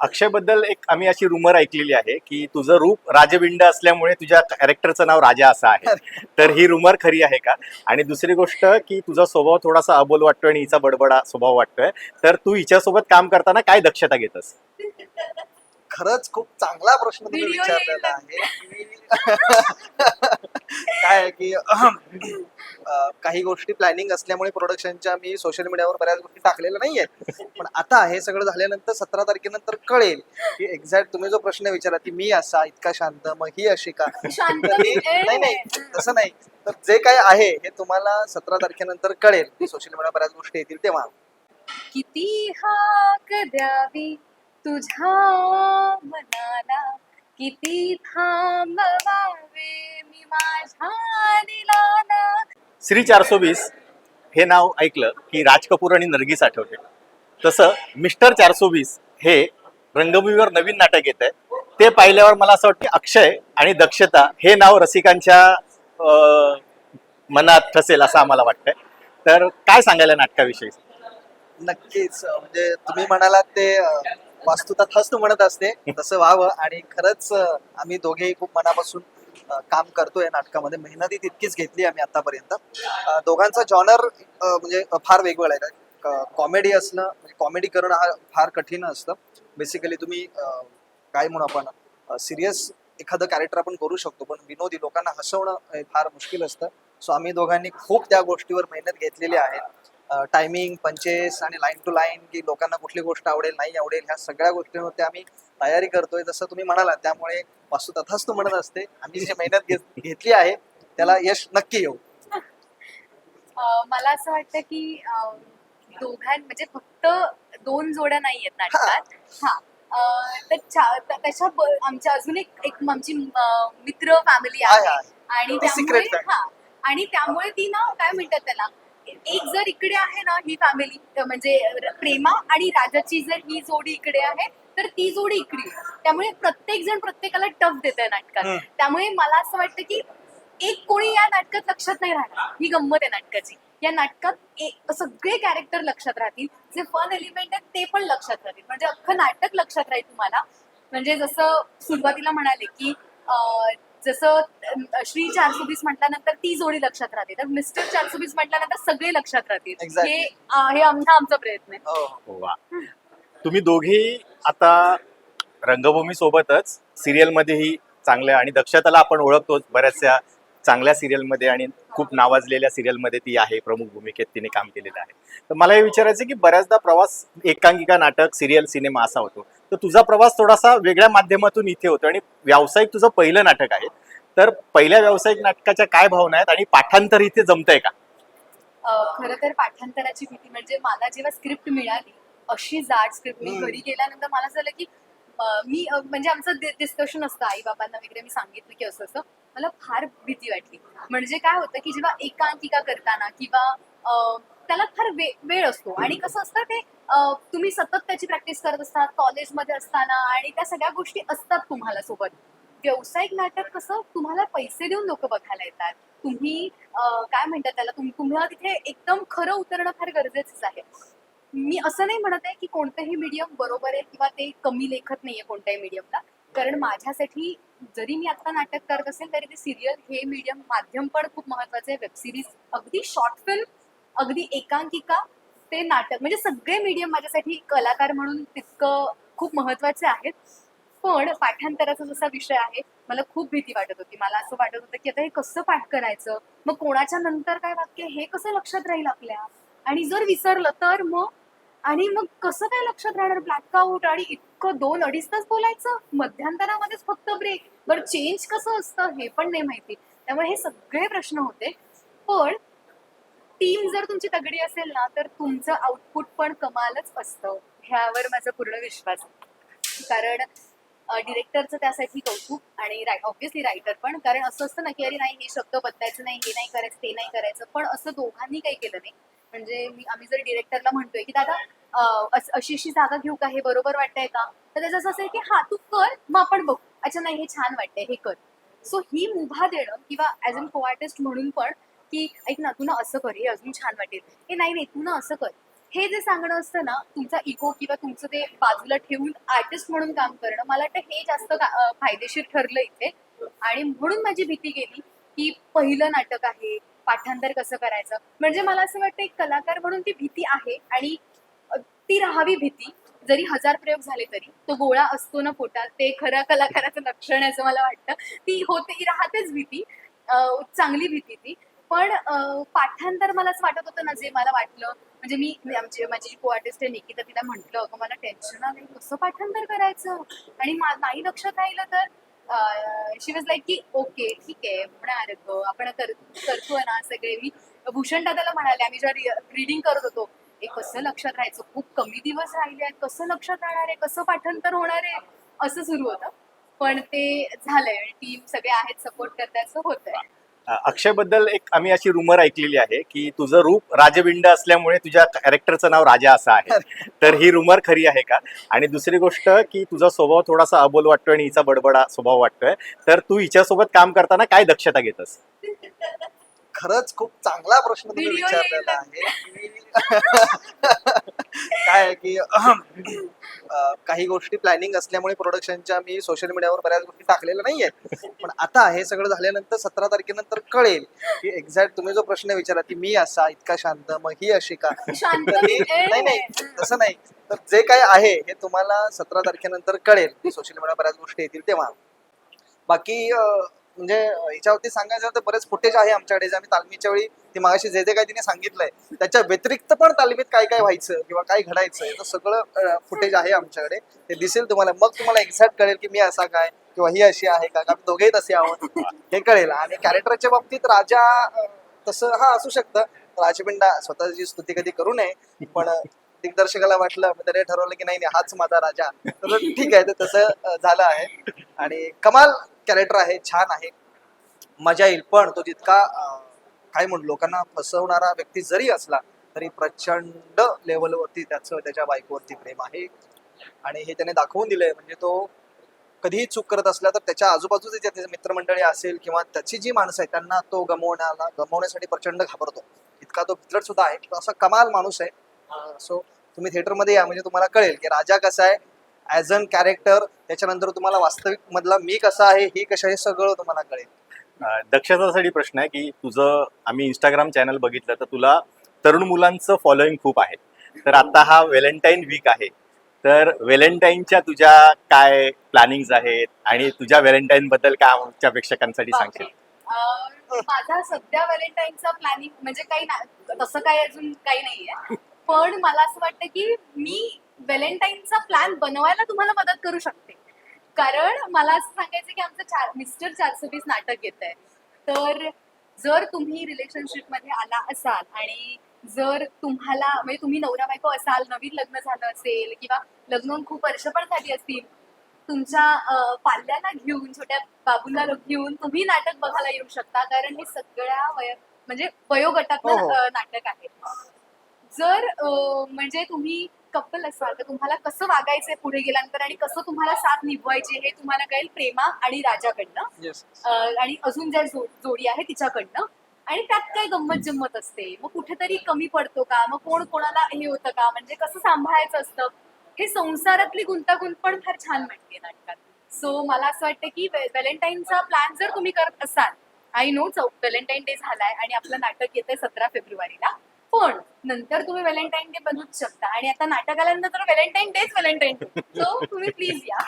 अक्षयबद्दल एक आम्ही अशी रुमर ऐकलेली आहे की तुझं रूप राजबिंड असल्यामुळे तुझ्या कॅरेक्टरचं नाव राजा असं आहे. तर ही रुमर खरी आहे का? आणि दुसरी गोष्ट की तुझा स्वभाव थोडासा अबोल वाटतोय आणि हिचा बडबडा स्वभाव वाटतोय. तर तू हिच्यासोबत काम करताना काय दक्षता घेतस? खरंच खूप चांगला प्रश्न तुम्ही विचारलेला आहे. काय आहे की काही गोष्टी प्लॅनिंग असल्यामुळे प्रोडक्शनच्या मी सोशल मीडियावर बऱ्याच गोष्टी टाकलेल्या नाहीये. पण आता हे सगळं झाल्यानंतर सतरा तारखेनंतर कळेल की एक्झॅक्ट तुम्ही जो प्रश्न विचारा की मी असा इतका शांत मग ही अशी का. नाही नाही तसं नाही. तर जे काय आहे हे तुम्हाला सतरा तारखेनंतर कळेल. सोशल मीडिया बऱ्याच गोष्टी येतील तेव्हा. किती हाक द्यावी? तुझ्या मनाला किती थांबवावे मी माझ्या दिलाला श्री चारसो वीस हे नाव ऐकलं की राज कपूर आणि नर्गिस आठवते तसं मिस्टर चारसो वीस हे रंगभूमीवर नवीन नाटक येत आहे. ते पाहिल्यावर मला असं वाटतं की अक्षय आणि दक्षता हे नाव रसिकांच्या मनात ठसेल असं आम्हाला वाटतंय. तर काय सांगायला नाटकाविषयी? नक्कीच. म्हणजे तुम्ही म्हणालात ते अं, वास्तुता हस्त म्हणत असते तसं व्हावं. आणि खरंच आम्ही दोघेही खूप मनापासून काम करतोय नाटकामध्ये. मेहनती तितकीच घेतली आम्ही आतापर्यंत. दोघांचा जॉनर म्हणजे फार वेगवेगळा आहे. कॉमेडी असणं म्हणजे कॉमेडी करणं हा फार कठीण असतं. बेसिकली तुम्ही काय म्हणू आपण सिरियस एखादं कॅरेक्टर आपण करू शकतो पण विनोदी लोकांना हसवणं हे फार मुश्किल असतं. सो आम्ही दोघांनी खूप त्या गोष्टीवर मेहनत घेतलेली आहे. टायमिंग पंचेस आणि लाईन टू लाईन की लोकांना कुठली गोष्ट आवडेल नाही आवडेल ह्या सगळ्या गोष्टींवरती आम्ही तयारी करतोय. जसं तुम्ही म्हणाला त्यामुळे वास्तू तथाच तू म्हणत असते. आम्ही जी मेहनत घेत- घेतली आहे त्याला यश नक्की येऊ. मला असं वाटतं की दोघां म्हणजे फक्त दोन जोड्या नाही आहेत नाटकात. हा. तर ब- आमच्या अजून एक एक आमची मित्र फॅमिली आहे. आणि त्यामुळे. हा. आणि त्यामुळे ती ना काय म्हणतात त्याला एक जर इकडे आहे ना ही फॅमिली म्हणजे प्रेमा आणि राजाची जर ही जोडी इकडे आहे तर ती जोडी इकडे. आहे. त्यामुळे प्रत्येक जण प्रत्येकाला टफ देत आहे नाटकात. त्यामुळे मला असं वाटतं की एक कोणी या नाटकात लक्षात नाही राहणार. ही गंमत आहे नाटकाची. या नाटकात सगळे कॅरेक्टर लक्षात राहतील. जे फन एलिमेंट आहेत ते पण लक्षात राहतील. म्हणजे अख्खं नाटक लक्षात राहील तुम्हाला. म्हणजे जसं सुरुवातीला म्हणाले की जसं श्री चारशे वीस म्हटल्यानंतर ती जोडी लक्षात राहते. तर मिस्टर चारशे वीस म्हटल्यानंतर सगळे लक्षात राहतील. Exactly. हे हे आमचा आमचा प्रयत्न आहे. हो. वा. तुम्ही दोघेही आता रंगभूमी सोबतच सिरियल मध्येही चांगल्या आणि दक्षताला आपण ओळखतो बऱ्याचशा चांगल्या सिरियलमध्ये आणि खूप नावाजलेल्या सिरियलमध्ये ती आहे प्रमुख भूमिकेत तिने काम केलेलं आहे. तर मला हे विचारायचं आहे की बऱ्याचदा प्रवास एकांकिका नाटक सिरियल सिनेमा असा होतो. तर तुझा प्रवास थोडासा वेगळ्या माध्यमातून इथे होतो आणि व्यावसायिक तुझं पहिलं नाटक आहे. तर पहिल्या व्यावसायिक नाटकाच्या काय भावना आहेत आणि पाठांतर इथे जमतंय का? खरं तर पाठांतराची भीती म्हणजे मला जेव्हा स्क्रिप्ट मिळाली अशी जाड स्क्रिप्ट मी. घरी गेल्यानंतर मला झालं की मी म्हणजे आमचं डिस्कशन असतं आई बाबांना वगैरे मी सांगितलं की असं असं मला फार भीती वाटली. म्हणजे काय होतं की जेव्हा एकांकिका करताना किंवा त्याला फार वेळ असतो. आणि कसं असतं ते तुम्ही सतत त्याची प्रॅक्टिस करत असतात कॉलेजमध्ये असताना आणि त्या सगळ्या गोष्टी असतात तुम्हाला सोबत. व्यावसायिक नाटक कसं तुम्हाला पैसे देऊन लोक बघायला येतात. तुम्ही काय म्हणतात त्याला तुम्हाला तिथे एकदम खरं उतरणं फार गरजेचंच आहे. मी असं नाही म्हणत आहे की कोणतंही मीडियम बरोबर आहे किंवा ते कमी लेखत नाहीये कोणत्याही मीडियमला कारण माझ्यासाठी जरी मी आता नाटक करत असेल तरी ते सिरियल हे मीडियम माध्यम पण खूप महत्वाचं आहे. वेबसिरीज अगदी शॉर्ट फिल्म अगदी एकांकिका ते नाटक म्हणजे सगळे मीडियम माझ्यासाठी कलाकार म्हणून तितकं खूप महत्त्वाचे आहेत. पण पाठांतराचा जसा विषय आहे मला खूप भीती वाटत होती. मला असं वाटत होतं की आता हे कसं पाठ करायचं? मग कोणाच्या नंतर काय वाक्य? हे कसं लक्षात राहील आपल्या? आणि जर विसरलं तर मग आणि मग कसं काय लक्षात राहणार ब्लॅकआउट आणि इतकं दोन अडीच तास बोलायचं? मध्यंतरामध्येच फक्त ब्रेक बरं चेंज कसं असतं हे पण नाही माहिती. त्यामुळे हे सगळे प्रश्न होते. पण टीम जर तुमची तगडी असेल ना तर तुमचं आउटपुट पण कमालच असतं. ह्यावर माझा पूर्ण विश्वास आहे. कारण डिरेक्टरचं त्यासाठी कौतुक आणि ऑब्व्हियसली रायटर पण. कारण असं असतं ना की अरे नाही हे शब्द बदलायचं नाही हे नाही करायचं ते नाही करायचं. पण असं दोघांनी काही केलं नाही. म्हणजे मी आम्ही जर डिरेक्टरला म्हणतोय की दादा अशी अशी जागा घेऊ का? हे बरोबर वाटतंय का? तर त्याचं असं असेल की हा तू कर मग आपण बघू. अच्छा नाही हे छान वाटतंय हे कर. सो ही मुभा देणं किंवा ऍज अन को आर्टिस्ट म्हणून पण की ऐक ना तू ना असं कर हे अजून छान वाटेल. हे नाही नाही तू ना असं कर. हे जे सांगणं असतं ना तुमचा इगो किंवा तुमचं ते बाजूला ठेवून आर्टिस्ट म्हणून काम करणं मला वाटतं हे जास्त फायदेशीर ठरलं इथे. आणि म्हणून माझी भीती गेली की पहिलं नाटक आहे पाठांतर कसं करायचं? म्हणजे मला असं वाटतं एक कलाकार म्हणून ती भीती आहे आणि ती राहावी भीती. जरी हजार प्रयोग झाले तरी तो गोळा असतो ना पोटात ते खऱ्या कलाकाराचं लक्षण आहे असं मला वाटतं. ती होते राहतेच भीती. चांगली भीती ती. पण पाठांतर मला असं वाटत होतं ना जे मला वाटलं म्हणजे मी आमची माझी जी को आर्टिस्ट आहे निकिता तिला म्हटलं मला टेन्शन आलं कसं पाठांतर करायचं? आणि नाही लक्षात राहिलं तर शी वॉज लाईक की ओके ठीक आहे होणार ग आपण करतो करतोय ना सगळे. मी भूषण दादाला म्हणाले आम्ही जेव्हा रिडिंग करत होतो हे कसं लक्षात राहायचं? खूप कमी दिवस राहिले आहेत कसं लक्षात राहणार आहे? कसं पाठांतर होणार आहे? असं सुरू होतं. पण ते झालंय टीम सगळे आहेत सपोर्ट करतात असं होतंय. अक्षयबद्दल एक आम्ही अशी रुमर ऐकलेली आहे की तुझं रूप राजविंड असल्यामुळे तुझ्या कॅरेक्टरचं नाव राजा असं आहे. तर ही रुमर खरी आहे का? आणि दुसरी गोष्ट की तुझा स्वभाव थोडासा अबोल वाटतोय आणि हिचा बडबडा स्वभाव वाटतोय. तर तू हिच्यासोबत काम करताना काय दक्षता घेतस? खरंच खूप चांगला प्रश्न तुम्ही विचारलेला आहे. काय आहे की अं, काही गोष्टी प्लॅनिंग असल्यामुळे प्रोडक्शनच्या मी सोशल मीडियावर बऱ्याच गोष्टी टाकलेल्या नाहीयेत. पण आता हे सगळं झाल्यानंतर सतरा तारखेनंतर कळेल की एक्झॅक्ट तुम्ही जो प्रश्न विचारा की मी असा इतका शांत मग ही अशी का? नाही नाही तसं नाही. तर जे काय आहे हे तुम्हाला सतरा तारखेनंतर कळेल. सोशल मीडिया बऱ्याच गोष्टी येतील तेव्हा. बाकी म्हणजे याच्यावरती सांगायचं तर बरेच फुटेज आहे आमच्याकडे. जे आम्ही तालमीच्या वेळी ती मागाशी जे जे काही तिने सांगितलंय त्याच्या व्यतिरिक्त पण तालमीत काय काय व्हायचं किंवा काय घडायचं याचं सगळं फुटेज आहे आमच्याकडे. ते दिसेल तुम्हाला. मग तुम्हाला एक्झॅक्ट कळेल की मी असा काय किंवा ही अशी आहे का? आम्ही दोघेही तसे आहोत. हे कळेल. आणि कॅरेक्टरच्या बाबतीत राजा तसं हा असू शकतं. राजपिंडा स्वतःची स्तुती कधी करू नये पण दिग्दर्शकाला वाटलं तरी ठरवलं की नाही हाच माझा राजा. तर ठीक आहे तर तसं झालं आहे. आणि कमाल कॅरेक्टर आहे छान आहे. मजा येईल. पण तो जितका काय म्हणू लोकांना फसवणारा व्यक्ती जरी असला तरी प्रचंड लेवलवरती त्याचं त्याच्या बायकोवरती प्रेम आहे. आणि हे त्याने दाखवून दिलंय. म्हणजे तो कधीही चूक करत असला तर त्याच्या आजूबाजूचे जे मित्रमंडळी असेल किंवा त्याची जी माणसं आहेत त्यांना तो गमवण्याला गमवण्यासाठी प्रचंड घाबरतो. इतका तो भित्रट सुद्धा आहे. तो असा कमाल माणूस आहे. सो तुम्ही थिएटरमध्ये या म्हणजे तुम्हाला कळेल की राजा कसा आहे ॲज अन कॅरेक्टर त्याच्यानंतर तुम्हाला वास्तविक मधला मी कसा आहे हे कशा हे सगळं तुम्हाला कळेल. दक्षतासाठी प्रश्न आहे की तुझं आम्ही इंस्टाग्राम चॅनल बघितलं तर तुला तरुण मुलांचं फॉलोईंग खूप आहे. तर आता हा व्हॅलेंटाईन वीक आहे. तर व्हॅलेंटाईनच्या तुझ्या काय प्लॅनिंग आहेत आणि तुझ्या व्हॅलेंटाईन बद्दल काय आमच्या प्रेक्षकांसाठी. सांगशील? माझा सध्या व्हॅलेंटाईनचा प्लॅनिंग म्हणजे काही ना- तसं काही अजून काही नाहीये. पण मला असं वाटतं की मी व्हॅलेंटाईनचा प्लॅन बनवायला तुम्हाला मदत करू शकते. कारण मला असं सांगायचं की आमचं चार मिस्टर चारशे वीस नाटक येत आहे तर जर तुम्ही रिलेशनशिपमध्ये आला असाल आणि जर तुम्हाला म्हणजे तुम्ही नवरा बायको असाल नवीन लग्न झालं असेल किंवा लग्न खूप वर्ष पण झाली असतील तुमच्या पाल्याला घेऊन छोट्या बाबूला घेऊन तुम्ही नाटक बघायला येऊ शकता. कारण हे सगळ्या वय म्हणजे वयोगटातलं हो, हो. नाटक आहे. जर म्हणजे तुम्ही कपल असाल तर तुम्हाला कसं वागायचंय पुढे गेल्यानंतर आणि कसं तुम्हाला साथ निभवायची हे तुम्हाला कळेल प्रेमा आणि राजाकडनं. अं, आणि अजून ज्या जो- जोडी आहे तिच्याकडनं. आणि त्यात काय गंमत जम्मत असते. मग कुठेतरी कमी पडतो का? मग कोण कोणाला हे होतं का? म्हणजे कसं सांभाळायचं असतं? हे संसारातली गुंतागुंत पण फार छान मांडते नाटकात. सो मला असं वाटतं की व्हॅलेंटाईनचा प्लॅन जर तुम्ही करत असाल आय नो चौ व्हॅलेंटाईन डे झालाय आणि आपलं नाटक येतंय सतरा फेब्रुवारीला. पण नंतर तुम्ही व्हॅलेंटाईन डे बनवूच शकता. आणि आता नाटक आल्यानंतर व्हॅलेंटाईन डेच व्हॅलेंटाईन डे. सो तुम्ही प्लीज या.